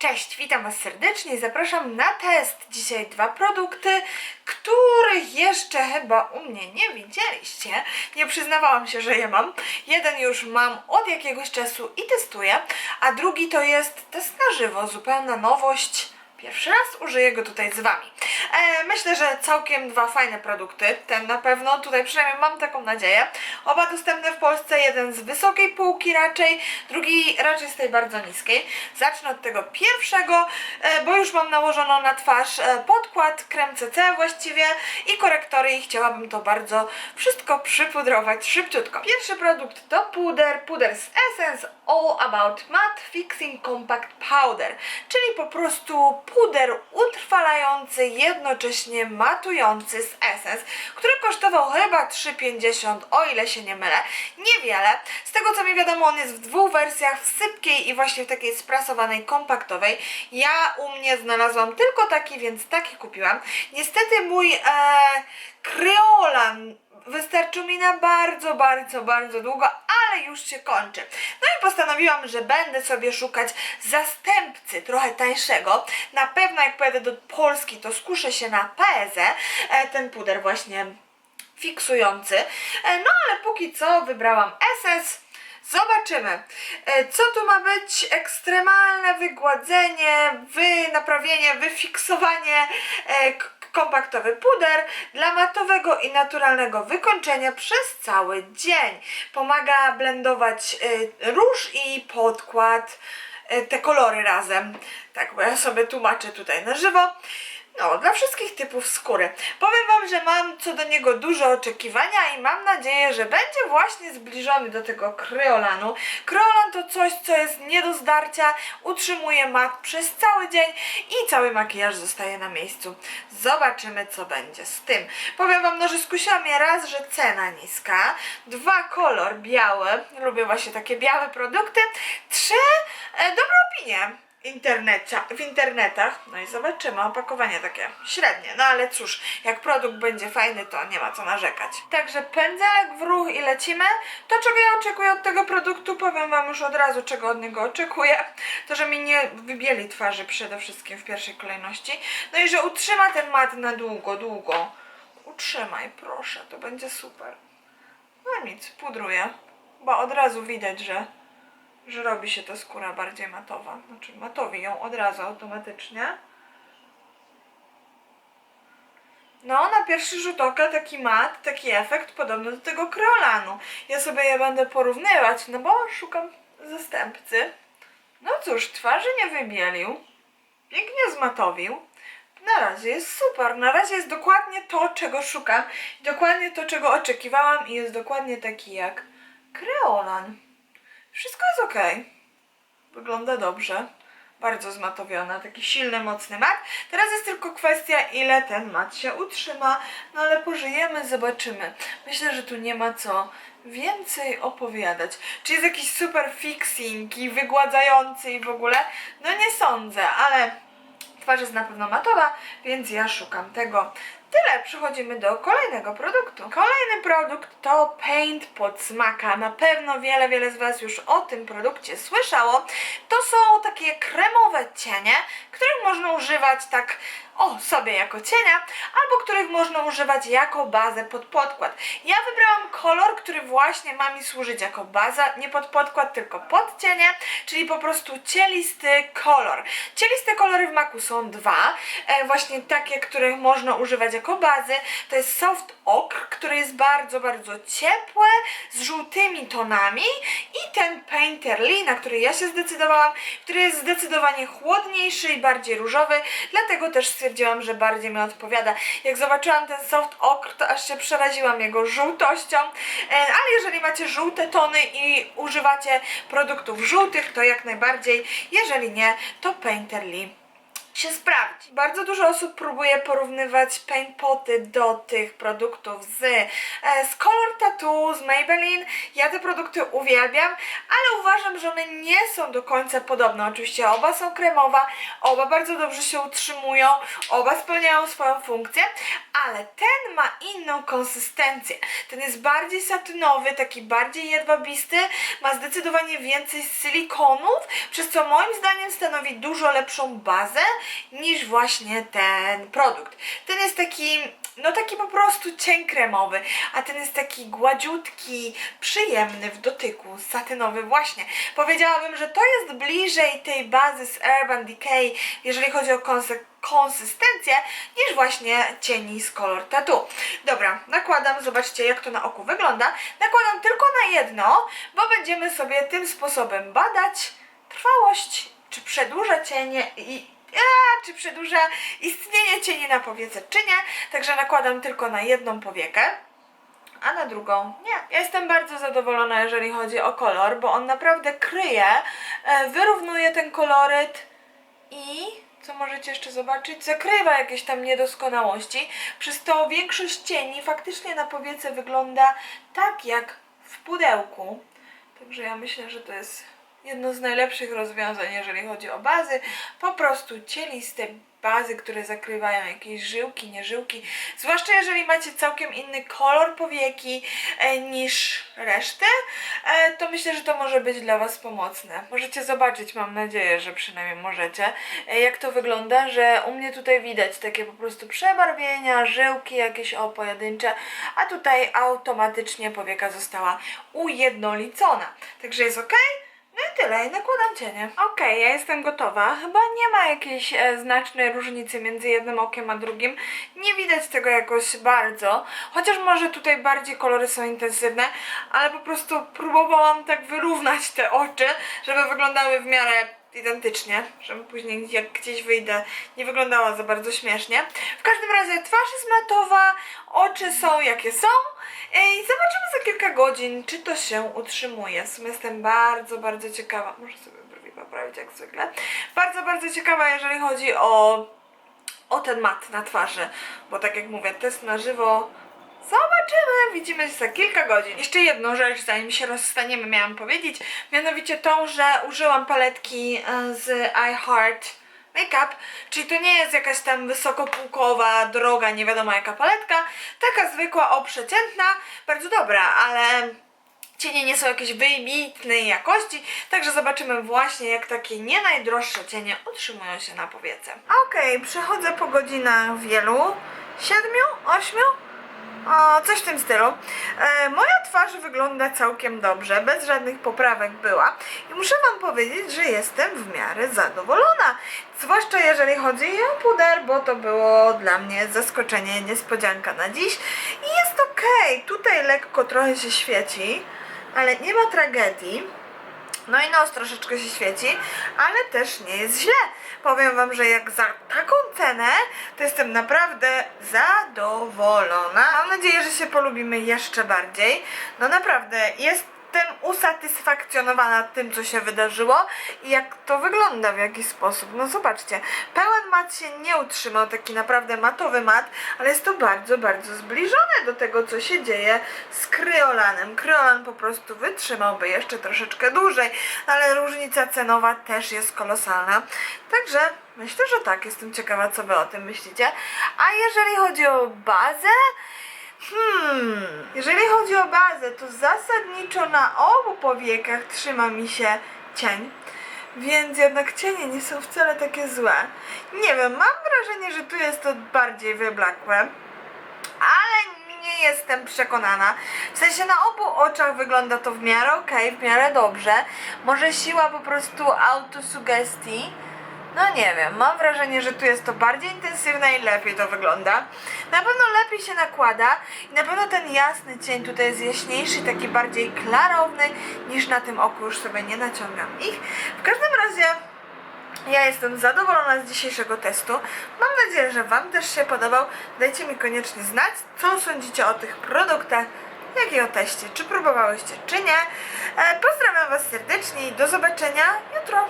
Cześć, witam Was serdecznie i zapraszam na test. Dzisiaj dwa produkty, których jeszcze chyba u mnie nie widzieliście. Nie przyznawałam się, że je mam. Jeden już mam od jakiegoś czasu i testuję, a drugi to jest test na żywo, zupełna nowość. Pierwszy raz użyję go tutaj z Wami. E, myślę, że całkiem dwa fajne produkty. Ten na pewno, tutaj przynajmniej mam taką nadzieję. Oba dostępne w Polsce, jeden z wysokiej półki raczej, drugi raczej z tej bardzo niskiej. Zacznę od tego pierwszego, e, bo już mam nałożoną na twarz e, podkład, krem CC właściwie i korektory i chciałabym to bardzo wszystko przypudrować szybciutko. Pierwszy produkt to puder, puder z Essence All About Matte Fixing Compact Powder, czyli po prostu puder utrwalający, jednocześnie matujący z Essence, który kosztował chyba 3,50 o ile się nie mylę, niewiele. Z tego co mi wiadomo on jest w dwóch wersjach, w sypkiej i właśnie w takiej sprasowanej, kompaktowej. Ja u mnie znalazłam tylko taki, więc taki kupiłam. Niestety mój e, Kryolan wystarczył mi na bardzo, bardzo, bardzo długo, ale już się kończy. No i postanowiłam, że będę sobie szukać zastępcy trochę tańszego. Na pewno jak pojadę do Polski, to skuszę się na PZ, e, ten puder właśnie fiksujący. E, No ale póki co wybrałam Essence. Zobaczymy, e, co tu ma być. Ekstremalne wygładzenie, wynaprawienie, wyfiksowanie, kompaktowy puder dla matowego i naturalnego wykończenia przez cały dzień. Pomaga blendować e, róż i podkład, e, te kolory razem. Tak, bo ja sobie tłumaczę tutaj na żywo. No, dla wszystkich typów skóry. Powiem Wam, że mam co do niego duże oczekiwania i mam nadzieję, że będzie właśnie zbliżony do tego kryolanu. Kryolan to coś, co jest nie do zdarcia, utrzymuje mat przez cały dzień i cały makijaż zostaje na miejscu. Zobaczymy, co będzie z tym. Powiem Wam, no, że skusiła mnie raz, że cena niska, dwa, kolor biały, lubię właśnie takie białe produkty, trzy, e, dobre opinie internecie, w internetach. No i zobaczymy, opakowanie takie średnie. No ale cóż, jak produkt będzie fajny, to nie ma co narzekać. Także pędzelek w ruch i lecimy. To, czego ja oczekuję od tego produktu, powiem Wam już od razu, czego od niego oczekuję. To, że mi nie wybieli twarzy przede wszystkim w pierwszej kolejności. No i że utrzyma ten mat na długo, długo. Utrzymaj, proszę, to będzie super. No nic, pudruję, bo od razu widać, że że robi się ta skóra bardziej matowa. Znaczy matowi ją od razu automatycznie. No, na pierwszy rzut oka taki mat, taki efekt podobny do tego kreolanu. Ja sobie je będę porównywać, no bo szukam zastępcy. No cóż, twarzy nie wybielił. Pięknie zmatowił. Na razie jest super. Na razie jest dokładnie to, czego szukam. Dokładnie to, czego oczekiwałam i jest dokładnie taki jak kreolan. Wszystko jest ok. Wygląda dobrze. Bardzo zmatowiona, taki silny, mocny mat. Teraz jest tylko kwestia, ile ten mat się utrzyma. No ale pożyjemy, zobaczymy. Myślę, że tu nie ma co więcej opowiadać. Czy jest jakiś super fixing i wygładzający i w ogóle? No nie sądzę, ale twarz jest na pewno matowa, więc ja szukam tego. Tyle, przechodzimy do kolejnego produktu. Kolejny produkt to Paint pod smaka. Na pewno wiele, wiele z Was już o tym produkcie słyszało. To są takie kremowe cienie, których można używać tak o sobie jako cienia, albo których można używać jako bazę pod podkład. Ja wybrałam kolor, który właśnie ma mi służyć jako baza, nie pod podkład, tylko pod cienie, czyli po prostu cielisty kolor. Cieliste kolory w maku są dwa, e, właśnie takie, których można używać jako bazy. To jest soft ochre, który jest bardzo, bardzo ciepły, z żółtymi tonami. I ten Painter Lee, na który ja się zdecydowałam, który jest zdecydowanie chłodniejszy i bardziej różowy, dlatego też stwierdziłam, że bardziej mi odpowiada. Jak zobaczyłam ten soft ochre, to aż się przeraziłam jego żółtością, E, ale jeżeli macie żółte tony i używacie produktów żółtych, to jak najbardziej, jeżeli nie, to Painter Lee się sprawdzi. Bardzo dużo osób próbuje porównywać paint poty do tych produktów z, e, z Color Tattoo, z Maybelline. Ja te produkty uwielbiam, ale uważam, że one nie są do końca podobne. Oczywiście oba są kremowe, oba bardzo dobrze się utrzymują, oba spełniają swoją funkcję, ale ten ma inną konsystencję. Ten jest bardziej satynowy, taki bardziej jedwabisty, ma zdecydowanie więcej silikonów, przez co moim zdaniem stanowi dużo lepszą bazę niż właśnie ten produkt. Ten jest taki, no taki po prostu cień kremowy, a ten jest taki gładziutki, przyjemny w dotyku, satynowy właśnie. Powiedziałabym, że to jest bliżej tej bazy z Urban Decay, jeżeli chodzi o konsystencję, niż właśnie cieni z Color Tattoo. Dobra, nakładam, zobaczcie jak to na oku wygląda. Nakładam tylko na jedno, bo będziemy sobie tym sposobem badać trwałość, czy przedłuża cienie i czy przedłuża istnienie cieni na powiece, czy nie. Także nakładam tylko na jedną powiekę a na drugą nie. Ja jestem bardzo zadowolona, jeżeli chodzi o kolor, bo on naprawdę kryje, e, wyrównuje ten koloryt i co możecie jeszcze zobaczyć, zakrywa jakieś tam niedoskonałości. Przez to większość cieni faktycznie na powiece wygląda tak jak w pudełku. Także ja myślę, że to jest jedno z najlepszych rozwiązań, jeżeli chodzi o bazy. Po prostu cieliste bazy, które zakrywają jakieś żyłki, nieżyłki. Zwłaszcza jeżeli macie całkiem inny kolor powieki e, niż resztę, e, to myślę, że to może być dla Was pomocne. Możecie zobaczyć, mam nadzieję, że przynajmniej możecie, e, jak to wygląda, że u mnie tutaj widać takie po prostu przebarwienia, żyłki jakieś o pojedyncze, a tutaj automatycznie powieka została ujednolicona. Także jest ok. No i tyle, i nakładam cienie. Okej, ja jestem gotowa. Chyba nie ma jakiejś e, znacznej różnicy między jednym okiem a drugim. Nie widać tego jakoś bardzo. Chociaż może tutaj bardziej kolory są intensywne, ale po prostu próbowałam tak wyrównać te oczy, żeby wyglądały w miarę identycznie, żeby później jak gdzieś wyjdę nie wyglądała za bardzo śmiesznie. W każdym razie twarz jest matowa, oczy są jakie są i zobaczymy za kilka godzin, czy to się utrzymuje. W sumie jestem bardzo, bardzo ciekawa. Muszę sobie brwi poprawić jak zwykle. Bardzo, bardzo ciekawa, jeżeli chodzi o, o ten mat na twarzy, bo tak jak mówię, test na żywo widzimy się za kilka godzin. Jeszcze jedną rzecz, zanim się rozstaniemy, miałam powiedzieć, mianowicie tą, że użyłam paletki e, z iHeart Makeup, czyli to nie jest jakaś tam wysokopółkowa, droga, nie wiadomo jaka paletka, taka zwykła, oprzeciętna, bardzo dobra, ale cienie nie są jakieś wybitnej jakości, także zobaczymy właśnie jak takie nie najdroższe cienie utrzymują się na powiece. Okej, przechodzę po godzinach wielu, siedmiu, ośmiu, o, coś w tym stylu. E, moja twarz wygląda całkiem dobrze, bez żadnych poprawek była. I muszę Wam powiedzieć, że jestem w miarę zadowolona. Zwłaszcza jeżeli chodzi o puder, bo to było dla mnie zaskoczenie, niespodzianka na dziś. I jest ok. Tutaj lekko trochę się świeci, ale nie ma tragedii. No i nos troszeczkę się świeci, ale też nie jest źle. Powiem wam, że jak za taką cenę, to jestem naprawdę zadowolona. Mam nadzieję, że się polubimy jeszcze bardziej. No naprawdę, jestem usatysfakcjonowana tym, co się wydarzyło i jak to wygląda w jakiś sposób. No zobaczcie, pełen mat się nie utrzymał, taki naprawdę matowy mat, ale jest to bardzo, bardzo zbliżone do tego, co się dzieje z kryolanem. Kryolan po prostu wytrzymałby jeszcze troszeczkę dłużej, ale różnica cenowa też jest kolosalna. Także myślę, że tak, jestem ciekawa, co wy o tym myślicie. A jeżeli chodzi o bazę, Hmm, jeżeli chodzi o bazę, to zasadniczo na obu powiekach trzyma mi się cień, więc jednak cienie nie są wcale takie złe. Nie wiem, mam wrażenie, że tu jest to bardziej wyblakłe, ale nie jestem przekonana. W sensie na obu oczach wygląda to w miarę okej, w miarę dobrze. Może siła po prostu autosugestii. No nie wiem, mam wrażenie, że tu jest to bardziej intensywne i lepiej to wygląda. Na pewno lepiej się nakłada i na pewno ten jasny cień tutaj jest jaśniejszy, taki bardziej klarowny niż na tym oku, już sobie nie naciągam ich. W każdym razie ja jestem zadowolona z dzisiejszego testu. Mam nadzieję, że Wam też się podobał. Dajcie mi koniecznie znać, co sądzicie o tych produktach, jak i o teście, czy próbowałyście, czy nie. E, Pozdrawiam Was serdecznie i do zobaczenia jutro.